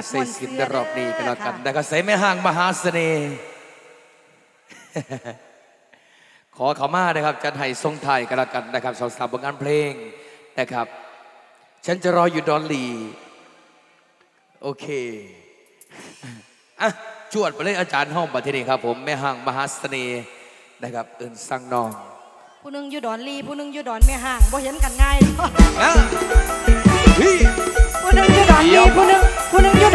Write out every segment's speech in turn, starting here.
ที่ใส่สินในรอบนี้กันแล้วกันนะครับใส่ไม่ห่างมหาเสน่ห์ขอเขามานะครับจันไห้ทรงไทยกันแล้วกันนะครับสาวสาวผลงานเพลงนะครับ ฉันจะรออยู่ดอนลีโอเคอะจวดไปเลยอาจารย์ห้องบัตรนี่ครับ ผมแม่ห่างมหาเสน่ห์นะครับเอินสังนองผู้นึงอยู่ดอนลีผู้นึงอยู่ดอนแม่ห่างบ่เห็นกันง่ายนะ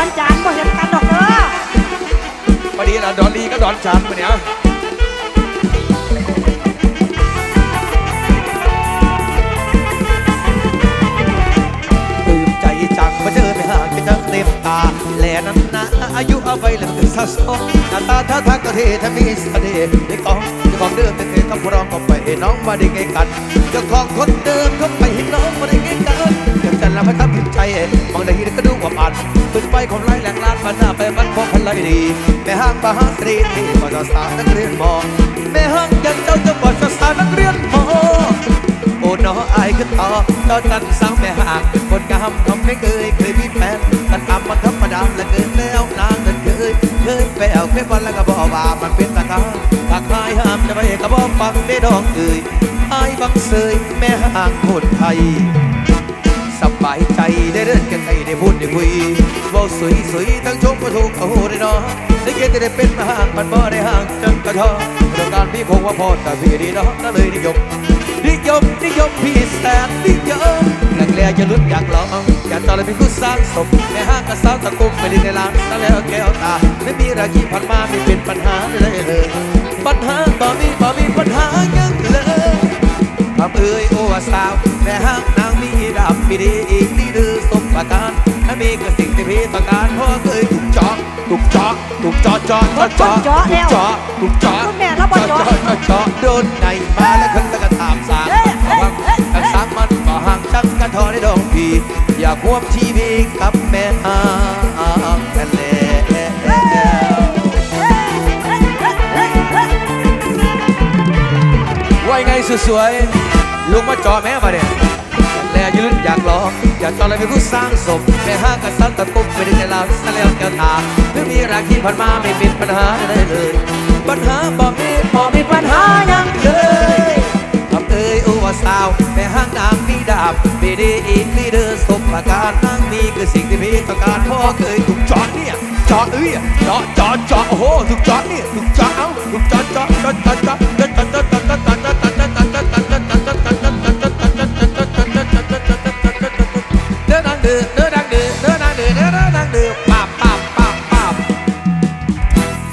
อนจานบ่เห็นกันดอกเด้อพอดีนะดอนดีก็ดอนจานมาเนี่ยมาเจอไม่ห่างกันจังเต็มตา แลนั้นนะอายุเอาไปว้แล้วสะสมหน้าตาท่าทางก็เท่ถ้ามีเสน่ห์ในกองเจ้ของเดิมเป็นเอกคำร้องก็ไปน้องมาได้ไงกันเจ้าของคนเดิมก็ไปน้องมาได้ไงกัน นาพันทับผิดใจมองได้ยินก็ดูว่าปัดขึ้นไปของไรแรงลานมาหน้าไปบัานพบพลายดีแม่ห้างบ้านตรีที่บอสสาวนักเรียนมอแม่ห้างยันเจ้าจะบอลสาวนักเรียนมอโอ้น้ออายขึ้ต่อเจ้าจันสาวแม่ห้างคนงามทำไม่เคยเคยมีแฟนกันตามมาทับประดามและเกินแล้วนางเดินเคยเคยไปเอาเค่บัลล้วก็บอกว่ามันเป็นตะขารตะคายห้ามจะไปกระบอกฟังได้ดอกเอ่ยอายบังเสยแม่ห้างคนไทย บายใจได้เรื่องกันได้ได้พูดได้คุยเว้าสวยสวยทั้งชมก็ถูกโอ้โหได้นาะได้เกณฑ์จะได้เป็นมาห่างมันบ่ได้ห่างจังกระทอเรื่องการพี่คงว่าพอแต่พี่ดีเนาะน่าเลยนิยมนิยมนิยมพี่แสนนิยมนักเลียจะลุ้นอยากลองอยากต่อเลยเป็นคู่สร้างศพในห้างกระซ้าตะกุ่มไปดินในร้านตั้งแล้วแก้วตา ไม่มีราคีผ่านมาไม่เป็นปัญหาเลยเลยปัญหาบ่มีบ่มีปัญหายังเลยความเอ้ยโอ้สาวในห้าง มีดับมีดีอีกนี่ดื้อสมประการถ้ามีกระสิ่งที่พี่ต้การพ่อเคยถูกจอกถูกจ่อกถูกจอจอจอจอถูกจอกถูกจอกแม่แล้บจอกจอจอจอโดนในมาแล้วคนตะกะถามสามกันสามมันก็ห่างจังกระทอได้ดองพีอยากควบชีวิตกับแม่อาทะเลว่าไงสวยๆลูกมาจอแม่มาเนี่ย จากตอนเราไป็นผู้สร้างศพแม่ห้ากับสันตะกุบไม่ได้แต่ลาสแล้วแก้วตาเพื่อมีรรักที่ผ่านมาไม่เป็นปัญหาใดเลย ปัญหาบ่มีบ่มีปัญหายังเลยทำเอ้ยโอวาสาวแม่ห้างนางมีดาบไม่ได้อีกไม่เดินศพประการนั่งมีคือสิ่งที่มีต่อการพ่อเคยถูกจอดเนี่ยจอดเอ้ยจอดจอดจอดโอ้โหถูกจอดเนี่ยถูกจอดเอ้าถูกจอดจอดจอดจอด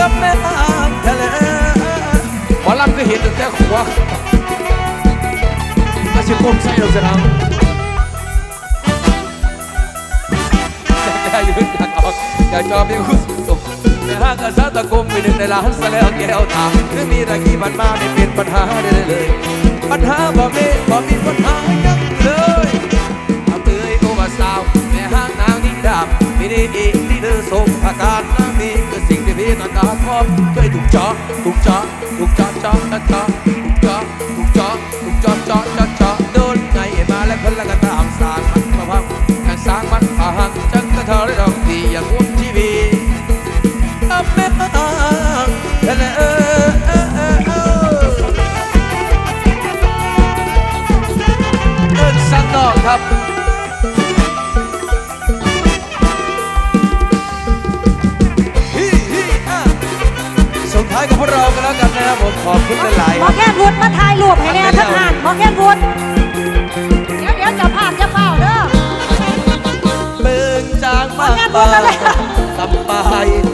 กับแม่น้ำทะเลหมอลำก็เห็นตั้งแต่ขวบอาชีพผมใส่เราสนามแต่อยู่อยากออกอยากจอมีคุณสุขแต่หากษัตริย์ตะกรมไปหนึ่งในล้านซะแล้วแก้วตาไม่มีระกี้มันมาไม่เป็นปัญหาได้เลย ปัญหาบ่มีบ่มีปัญหายังเลยเอาเตยโอวาสาวแม่ห้างนางนิ่งดาบมีดีอีที่เธอสมอาการนางมีคือ สิ่งที่พี่ต้อมเคยถูกเจาะถูกเจาะถูกเจาะเจาะเจาะเจา ขอบคุณหลายๆหมคอรับแก้นวุฒมาถ่ายรูปให้แน่ทั้งหานหมอแก้นวุฒเดี๋ยวเดี๋ยวจะภาพจะเฝ้าเด้อ เบิ่งจางมากเอาแน่ตัวกันเลยสบาย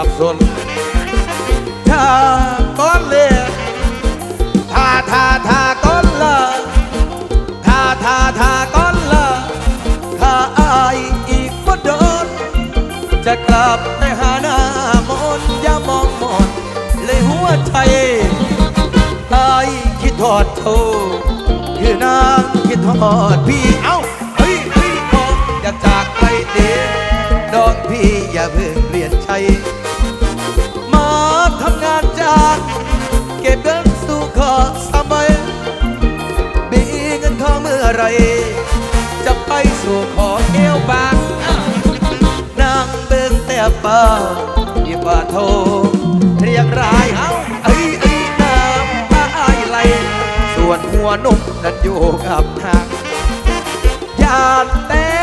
ับสนถ้าก้อนเลยถ้าถ้าถ้าก้อนละถ้าถ้าถ้าก้อนละถ้าอายอีกบ่โดนจะกลับไปหาหน้ามนอย่ามองมนเลยหัวใจอายคิดทอดโทคือนางคิดทอดพี่เอ้าเฮ้ยเฮ้ยบอกอย่าจากไปเด็ดน้องพี่อย่าเพิ่งเปลี่ยนใจ ไร จะไปสู่ขอแก้วบางนางเบิ่งแต่ป่าอีป่าโทเรียกรายเอาไอ้ไอ้น้ำมาไอ้ไหลส่วนหัวนุ่มนั้นอยู่กับทางยาติแต่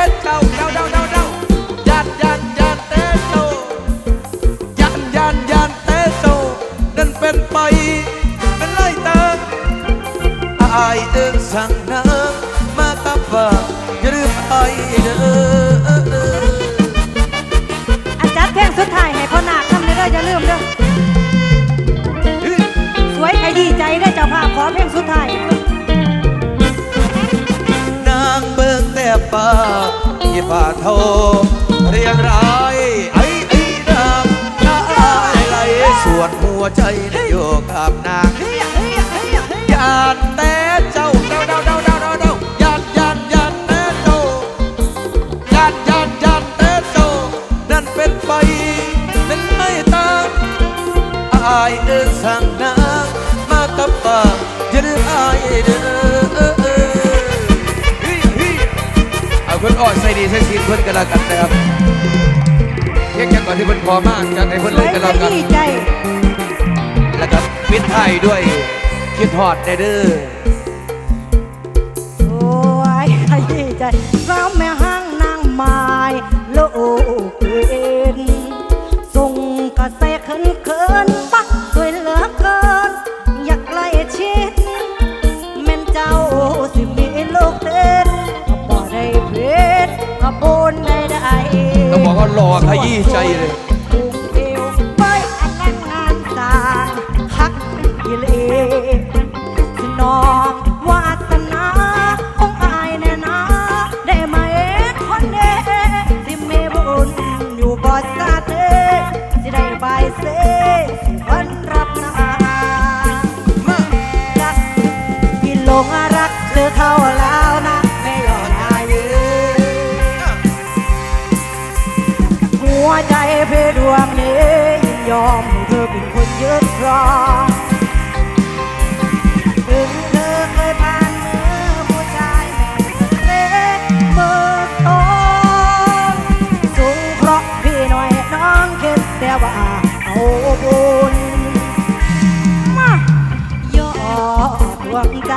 เพื่อนก็นละกันนะครับเช็คจากก่อนที่เพื่อนพอมากจากให้เพื่อนเล่นกันละกันแล้วก็ปิดท้ายด้วยคิดฮอดเด้อโอ้ยใจร้องแม่ห้างนางไม้โลกเอ หล่อขยี้ใจเลย วใจเพดวงนี้ยินยอมเธอเป็นคนยึดครองถึงเธอเคยผ่านมือผู้ชายเล็กเมื่อตอนสูงเคราะห์พี่หน่อยน้องเคิดแต่ว่าเอาบุญมายออดวงใจ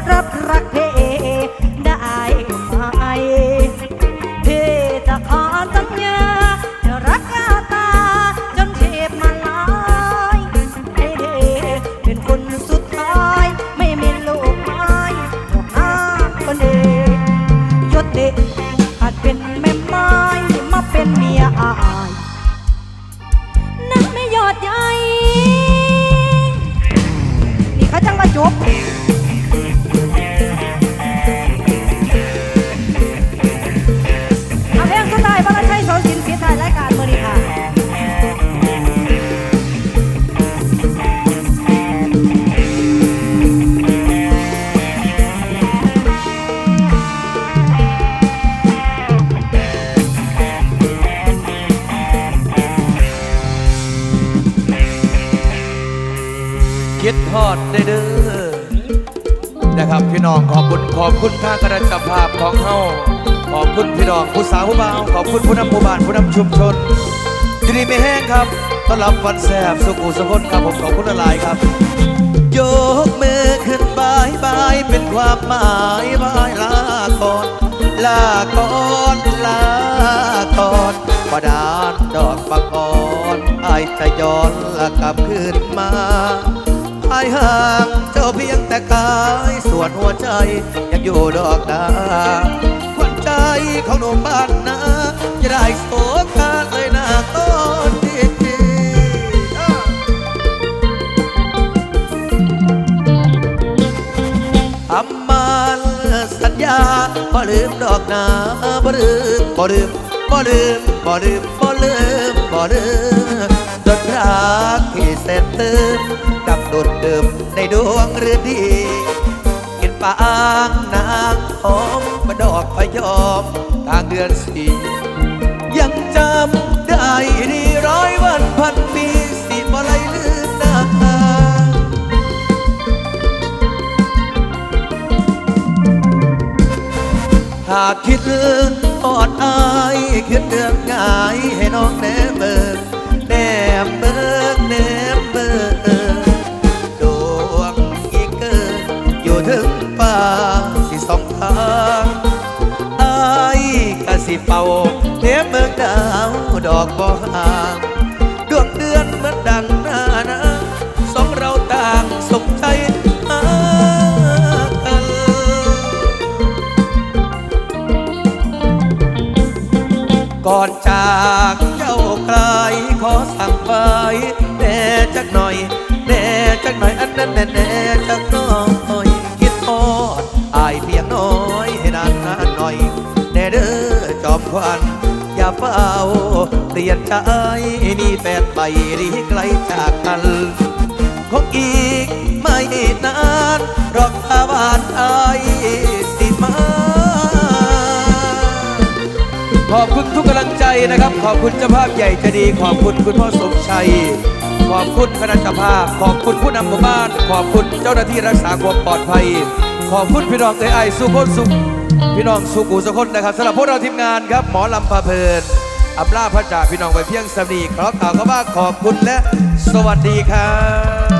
ดรับรักเพ คิดทอดได้เด้อนะครับพี่น้องขอบคุณขอบคุณทางคณะจ้าภาพของเฮาขอบคุณพี่น้องผู้สาวผู้บ่าวขอบคุณผู้นำหมู่บ้านผู้นำชุมชนยินดีไม่แห้งครับต้อนรับวันแสบสุขุสกลครับผมขอบคุณหลายครับ ยกมือขึ้นบายบายเป็นความหมายบายลาก่อนลาก่อนลาก่อนพอดานดอกปักอ่อนอจะย้อนละกลับคืนมาายห่างเจ้าเพียงแต่กายส่วนหัวใจยังอยู่ดอกนาขวัญใจของหนุ่มบ้านนาจะได้โสกาเลยนาต้นดีทำมันสัญญาบ่ลืมดอกนาบ่ลืมบ่ลืมบ่ลืมบ่ลืมบ่ลืมบ่ลืม รักที่แสนตื่นกับดดเดิมในดวงฤดีกินปางนางหอมมาดอกพะยอมกลางเดือนสี่ยังจำได้ดีร้อยวันพันปีสิบ่ไหลลืมนาหากคิดอ่ เป่าเมเบิกดาวดอกบ่ห่างดวงเดือนเหมือนดังหน้านะสองเราต่างสมใจกันก่อนจากเจ้าไกลขอสั่งไว้แน่จักหน่อยแน่จักหน่อยอันนั้นแน่แน่จักหน่อยคิดทอดอายเพียงน้อย อจอมควันอย่าเฝ้าเปลี่ยนใจนี่แฟนไปรีไกลจากกันคงอีกไม่นานรอกตาหวานอายสิมาขอบคุณทุกกำลังใจนะครับ ขอบคุณเจ้าภาพใหญ่จะดี ขอบคุณคุณพ่อสมชัย ขอบคุณคณะเจ้าภาพ ขอบคุณผู้นำหมู่บ้าน ขอบคุณเจ้าหน้าที่รักษาความปลอดภัย ขอบคุณพี่น้องเอ้ยไอสุขสุข พี่น้องสุขุสุคนนะครับสำหรับพวกเราทีมงานครับ หมอลำพาเพลินอำลาพระจ่าพี่น้องไปเพียงสำนีขอกล่าวคำว่าขอบคุณและสวัสดีครับ